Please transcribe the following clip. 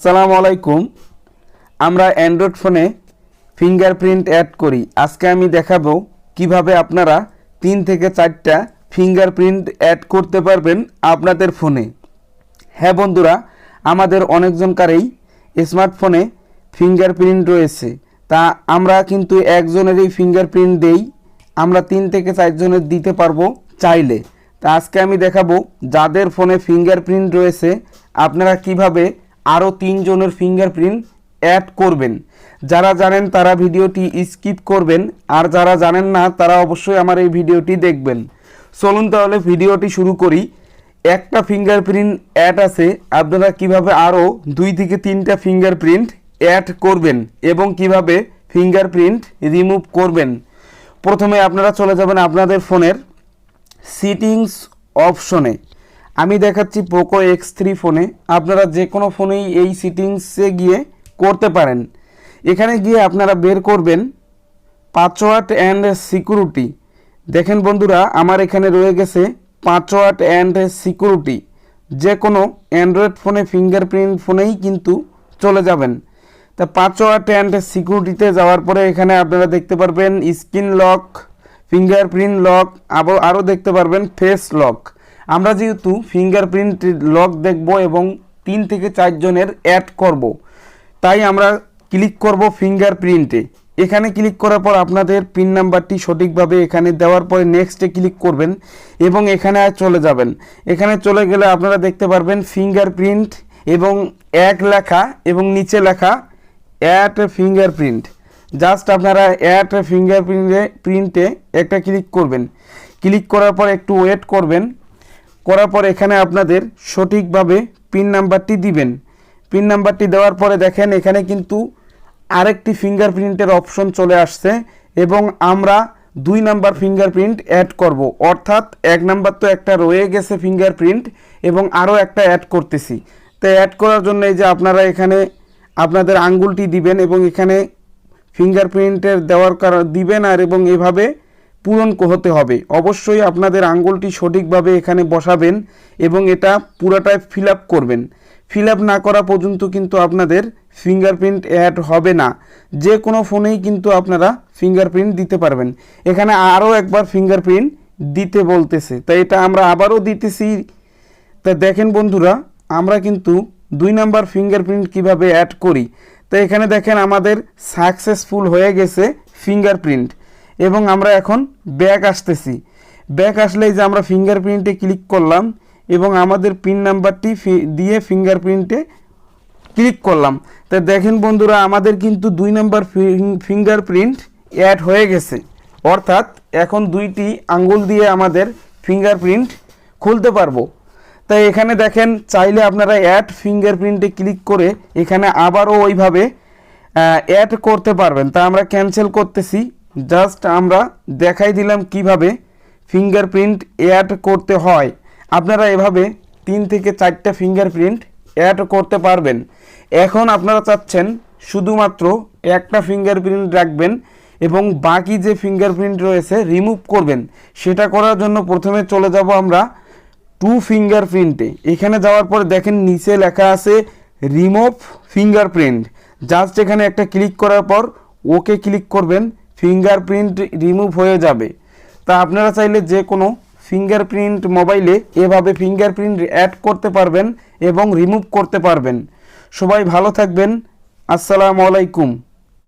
আসসালামু আলাইকুম। আমরা অ্যান্ড্রয়েড ফোনে ফিঙ্গারপ্রিন্ট অ্যাড করি। আজকে আমি দেখাবো কীভাবে আপনারা তিন থেকে চারটা ফিঙ্গারপ্রিন্ট অ্যাড করতে পারবেন আপনাদের ফোনে হ্যাঁ বন্ধুরা, আমাদের অনেকজনকারই স্মার্টফোনে ফিঙ্গারপ্রিন্ট রয়েছে। তা আমরা কিন্তু একজনেরই ফিঙ্গারপ্রিন্ট দেই। আমরা তিন থেকে চারজনের দিতে পারব চাইলে। তা আজকে আমি দেখাবো যাদের ফোনে ফিঙ্গারপ্রিন্ট রয়েছে, আপনারা কীভাবে আরও তিনজনের ফিঙ্গারপ্রিন্ট অ্যাড করবেন। যারা জানেন তারা ভিডিওটি স্কিপ করবেন, আর যারা জানেন না, তারা অবশ্যই আমার এই ভিডিওটি দেখবেন। চলুন তাহলে ভিডিওটি শুরু করি। একটা ফিঙ্গারপ্রিন্ট অ্যাড আছে, আপনারা কীভাবে আরও দুই থেকে তিনটা ফিঙ্গারপ্রিন্ট অ্যাড করবেন এবং কীভাবে ফিঙ্গারপ্রিন্ট রিমুভ করবেন। প্রথমে আপনারা চলে যাবেন আপনাদের ফোনের সিটিংস অপশনে আমি দেখাচ্ছি পোকো এক্স থ্রি ফোনে। আপনারা যে কোনো ফোনেই এই সিটিংসে গিয়ে করতে পারেন। এখানে গিয়ে আপনারা বের করবেন পাসওয়ার্ড অ্যান্ড সিকিউরিটি দেখেন বন্ধুরা, আমার এখানে রয়ে গেছে পাসওয়ার্ড অ্যান্ড সিকিউরিটি যে কোনো অ্যান্ড্রয়েড ফোনে ফিঙ্গারপ্রিন্ট ফোনেই কিন্তু চলে যাবেন। তা পাসওয়ার্ড অ্যান্ড সিকিউরিটিতে যাওয়ার পরে এখানে আপনারা দেখতে পারবেন স্ক্রিন লক ফিঙ্গারপ্রিন্ট লক আবার আরও দেখতে পারবেন ফেস লক আমরা যেহেতু ফিঙ্গারপ্রিন্ট লক দেখব এবং তিন থেকে চারজনের অ্যাড করব, তাই আমরা ক্লিক করব ফিঙ্গারপ্রিন্টে এখানে ক্লিক করার পর আপনাদের পিন নাম্বারটি সঠিকভাবে এখানে দেওয়ার পরে নেক্সটে ক্লিক করবেন এবং এখানে চলে যাবেন। এখানে চলে গেলে আপনারা দেখতে পারবেন ফিঙ্গারপ্রিন্ট এবং এক লেখা এবং নিচে লেখা অ্যাড ফিঙ্গারপ্রিন্ট জাস্ট আপনারা অ্যাড ফিঙ্গারপ্রিন্টে প্রিন্টে একটা ক্লিক করবেন। ক্লিক করার পর একটু ওয়েট করবেন। করার পর এখানে আপনাদের সঠিকভাবে পিন নাম্বারটি দিবেন। পিন নাম্বারটি দেওয়ার পরে দেখেন এখানে কিন্তু আরেকটি ফিঙ্গারপ্রিন্টের অপশন চলে আসছে এবং আমরা দুই নাম্বার ফিঙ্গারপ্রিন্ট অ্যাড করব। অর্থাৎ এক নাম্বার তো একটা রয়ে গেছে ফিঙ্গারপ্রিন্ট এবং আরও একটা অ্যাড করতেছি। তো অ্যাড করার জন্য এই যে আপনারা এখানে আপনাদের আঙ্গুলটি দিবেন এবং এখানে ফিঙ্গারপ্রিন্টের দেওয়ার কারণ দিবেন আর এবং এভাবে পূরণ হতে হবে। অবশ্যই আপনাদের আঙ্গুলটি সঠিকভাবে এখানে বসাবেন এবং এটা পুরোটাই ফিল করবেন। ফিল না করা পর্যন্ত কিন্তু আপনাদের ফিঙ্গারপ্রিন্ট অ্যাড হবে না। যে কোনো ফোনেই কিন্তু আপনারা ফিঙ্গারপ্রিন্ট দিতে পারবেন। এখানে আরও একবার ফিঙ্গারপ্রিন্ট দিতে বলতেছে। তাই এটা আমরা আবারও দিতেছি। তা দেখেন বন্ধুরা, আমরা কিন্তু দুই নাম্বার ফিঙ্গারপ্রিন্ট কীভাবে অ্যাড করি? তো এখানে দেখেন আমাদের সাকসেসফুল হয়ে গেছে ফিঙ্গারপ্রিন্ট এবং আমরা এখন ব্যাক আসতেছি। ব্যাক আসলেই যে আমরা ফিঙ্গারপ্রিন্টে ক্লিক করলাম এবং আমাদের পিন নাম্বারটি দিয়ে ফিঙ্গারপ্রিন্টে ক্লিক করলাম। তা দেখেন বন্ধুরা, আমাদের কিন্তু দুই নাম্বার ফিঙ্গারপ্রিন্ট অ্যাড হয়ে গেছে। অর্থাৎ এখন দুইটি আঙ্গুল দিয়ে আমাদের ফিঙ্গারপ্রিন্ট খুলতে পারব। তাই এখানে দেখেন, চাইলে আপনারা অ্যাড ফিঙ্গারপ্রিন্টে ক্লিক করে এখানে আবারও ওইভাবে অ্যাড করতে পারবেন। তা আমরা ক্যান্সেল করতেছি। জাস্ট আমরা দেখাই দিলাম কীভাবে ফিঙ্গারপ্রিন্ট অ্যাড করতে হয়। আপনারা এভাবে তিন থেকে চারটা ফিঙ্গারপ্রিন্ট অ্যাড করতে পারবেন। এখন আপনারা চাচ্ছেন শুধুমাত্র একটা ফিঙ্গারপ্রিন্ট রাখবেন এবং বাকি যে ফিঙ্গারপ্রিন্ট রয়েছে রিমুভ করবেন। সেটা করার জন্য প্রথমে চলে যাব আমরা টু ফিঙ্গারপ্রিন্টে। এখানে যাওয়ার পর দেখেন নিচে লেখা আছে রিমুভ ফিঙ্গারপ্রিন্ট। জাস্ট এখানে একটা ক্লিক করার পর ওকে ক্লিক করবেন। ফিঙ্গারপ্রিন্ট রিমুভ হয়ে যাবে। তা আপনারা চাইলে যে কোনো ফিঙ্গারপ্রিন্ট মোবাইলে এভাবে ফিঙ্গারপ্রিন্ট অ্যাড করতে পারবেন এবং রিমুভ করতে পারবেন। সবাই ভালো থাকবেন। আসসালামু আলাইকুম।